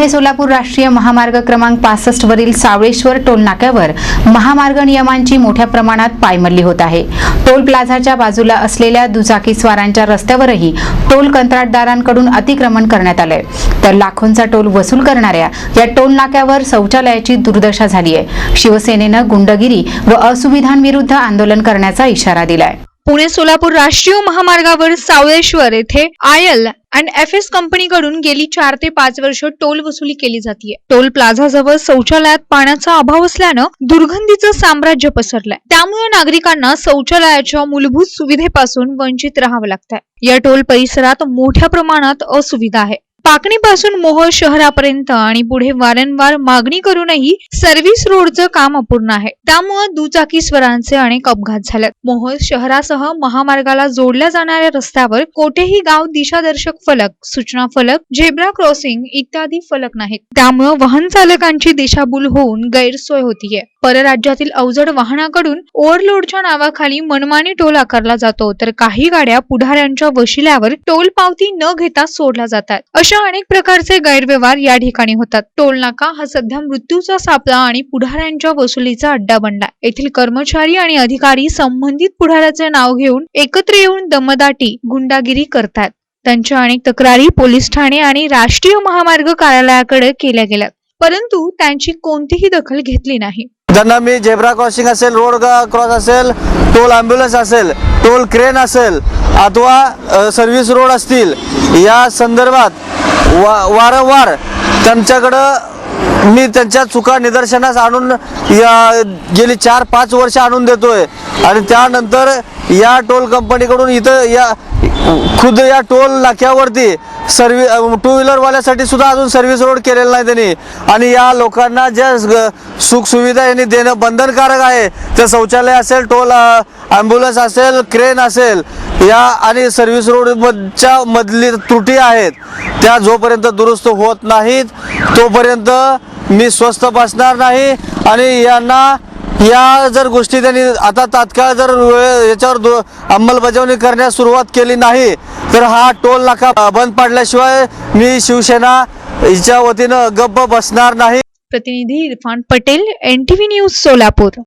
पुणे सोलापूर राष्ट्रीय महामार्ग क्रमांक पासष्ट वरील सावळेश्वर टोल नाक्यावर महामार्ग नियमांची मोठ्या प्रमाणात पायमल्ली होत आहे. टोल प्लाझाच्या बाजूला असलेल्या दुचाकीस्वारांच्या रस्त्यावरही टोल कंत्राटदारांकडून अतिक्रमण करण्यात आलंय. तर लाखोंचा टोल वसूल करणाऱ्या या टोल नाक्यावर शौचालयाची दुर्दशा झाली आहे शिवसेनेनं गुंडगिरी व असुविधांविरुद्ध आंदोलन करण्याचा इशारा दिलाय. पुणे सोलापूर राष्ट्रीय महामार्गावर सावळेश्वर येथे आयल अँड एफ एस कंपनीकडून गेली चार ते पाच वर्ष टोल वसुली केली जाते टोल प्लाझा जवळ शौचालयात पाण्याचा अभाव असल्यानं दुर्गंधीचं साम्राज्य पसरलंय. त्यामुळे नागरिकांना शौचालयाच्या मूलभूत सुविधेपासून वंचित राहावं लागतंय. या टोल परिसरात मोठ्या प्रमाणात असुविधा आहे. पाकणीपासून मोहोळ शहरापर्यंत आणि पुढे वारंवार मागणी करूनही सर्व्हिस रोडचं काम अपूर्ण आहे. त्यामुळे दुचाकी स्वरांचे अनेक अपघात झालेत. मोहोळ शहरासह महामार्गाला जोडल्या जाणाऱ्या रस्त्यावर कोठेही गाव दिशादर्शक फलक सूचना फलक झेब्रा क्रॉसिंग इत्यादी फलक नाहीत. त्यामुळे वाहन चालकांची दिशाभूल होऊन गैरसोय होतीये. परराज्यातील अवजड वाहनाकडून ओव्हरलोडच्या नावाखाली मनमानी टोल आकारला जातो. तर काही गाड्या पुढाऱ्यांच्या वशिल्यावर टोल पावती न घेता सोडल्या जातात. अशा अनेक प्रकारचे गैरव्यवहार या ठिकाणी होतात. टोल नाका हा सध्या मृत्यूचा सापळा आणि पुढाऱ्यांच्या वसुलीचा अड्डा बनला. येथील कर्मचारी आणि अधिकारी संबंधित पुढाऱ्याचे नाव घेऊन एकत्र येऊन दमदाटी गुंडागिरी करतात. त्यांच्या अनेक तक्रारी पोलीस ठाणे आणि राष्ट्रीय महामार्ग कार्यालयाकडे केल्या गेल्या परंतु त्यांची कोणतीही दखल घेतली नाही. ज्यांना मी झेब्रा क्रॉसिंग असेल रोड क्रॉस असेल टोल ॲम्ब्युलन्स असेल टोल क्रेन असेल अथवा सर्व्हिस रोड असतील या संदर्भात वा वारंवार त्यांच्याकडं मी त्यांच्या चुका निदर्शनास आणून या गेली चार पाच वर्ष आणून देतोय. आणि त्यानंतर या टोल कंपनीकडून इथं या खुद या टोल नाक्यावरती सर्व्हि टू व्हीलरवाल्यासाठी सुद्धा अजून सर्व्हिस रोड केलेला नाही त्यांनी. आणि या लोकांना ज्या सुखसुविधा यांनी देणं बंधनकारक आहे ते शौचालय असेल टोल ॲम्ब्युलन्स असेल क्रेन असेल या आणि सर्व्हिस रोडच्या मधली त्रुटी आहेत त्या जोपर्यंत दुरुस्त होत नाहीत तोपर्यंत मी स्वस्थ बसणार नाही आणि यांना या जर गोष्टी त्यांनी आता तात्काळ जर याच्यावर अंमलबजावणी करण्यास सुरुवात केली नाही तर हा टोल नाका बंद पाडल्याशिवाय मी शिवसेना हिच्या वतीनं गप्प बसणार नाही. प्रतिनिधी इरफान पटेल एनटीव्ही न्यूज सोलापूर.